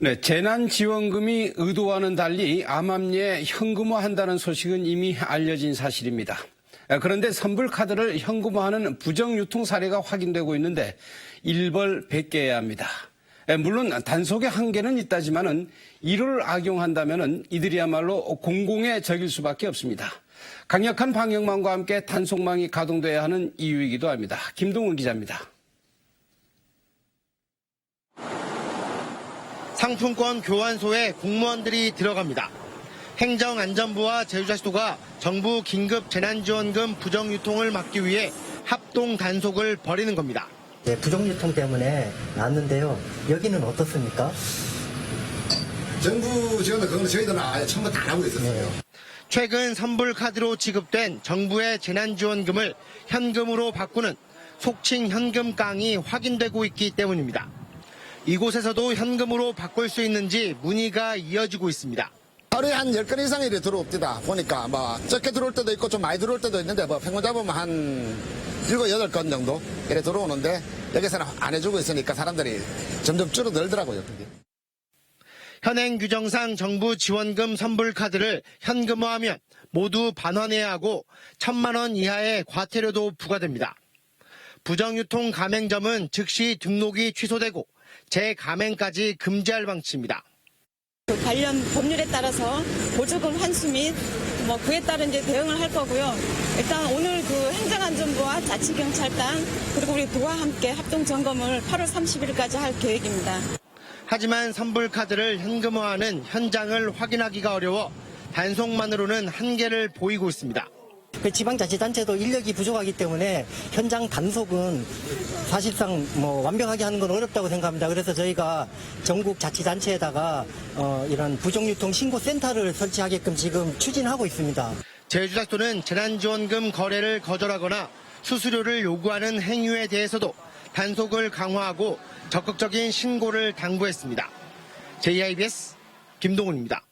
네, 재난지원금이 의도와는 달리 암암리에 현금화한다는 소식은 이미 알려진 사실입니다. 아, 그런데 선불카드를 현금화하는 부정유통 사례가 확인되고 있는데 일벌백계해야 합니다. 예, 물론 단속의 한계는 있다지만은 이를 악용한다면은 이들이야말로 공공의 적일 수밖에 없습니다. 강력한 방역망과 함께 단속망이 가동돼야 하는 이유이기도 합니다. 김동훈 기자입니다. 상품권 교환소에 공무원들이 들어갑니다. 행정안전부와 제주자치도가 정부 긴급 재난지원금 부정유통을 막기 위해 합동 단속을 벌이는 겁니다. 네, 부정유통 때문에 났는데요. 여기는 어떻습니까? 정부 지원도 그거는 저희들은 아예 처음부터 안 하고 있었어요. 최근 선불카드로 지급된 정부의 재난지원금을 현금으로 바꾸는 속칭 현금깡이 확인되고 있기 때문입니다. 이곳에서도 현금으로 바꿀 수 있는지 문의가 이어지고 있습니다. 하루에 한 10건 이상이 이렇게 들어옵니다. 보니까 뭐 적게 들어올 때도 있고 좀 많이 들어올 때도 있는데 뭐 평균 잡으면 한 7, 8건 정도 이렇게 들어오는데 여기서는 안 해주고 있으니까 사람들이 점점 줄어들더라고요. 그게. 현행 규정상 정부 지원금 선불 카드를 현금화하면 모두 반환해야 하고 천만 원 이하의 과태료도 부과됩니다. 부정유통 가맹점은 즉시 등록이 취소되고 재가맹까지 금지할 방침입니다. 그 관련 법률에 따라서 보조금 환수 및 뭐 그에 따른 이제 대응을 할 거고요. 일단 오늘 그 행정안전부와 자치경찰단 그리고 우리 도와 함께 합동 점검을 8월 30일까지 할 계획입니다. 하지만 선불카드를 현금화하는 현장을 확인하기가 어려워 단속만으로는 한계를 보이고 있습니다. 그 지방자치단체도 인력이 부족하기 때문에 현장 단속은 사실상 뭐 완벽하게 하는 건 어렵다고 생각합니다. 그래서 저희가 전국 자치단체에다가 어, 이런 부정유통 신고센터를 설치하게끔 지금 추진하고 있습니다. 제주작도는 재난지원금 거래를 거절하거나 수수료를 요구하는 행위에 대해서도 단속을 강화하고 적극적인 신고를 당부했습니다. JIBS 김동훈입니다.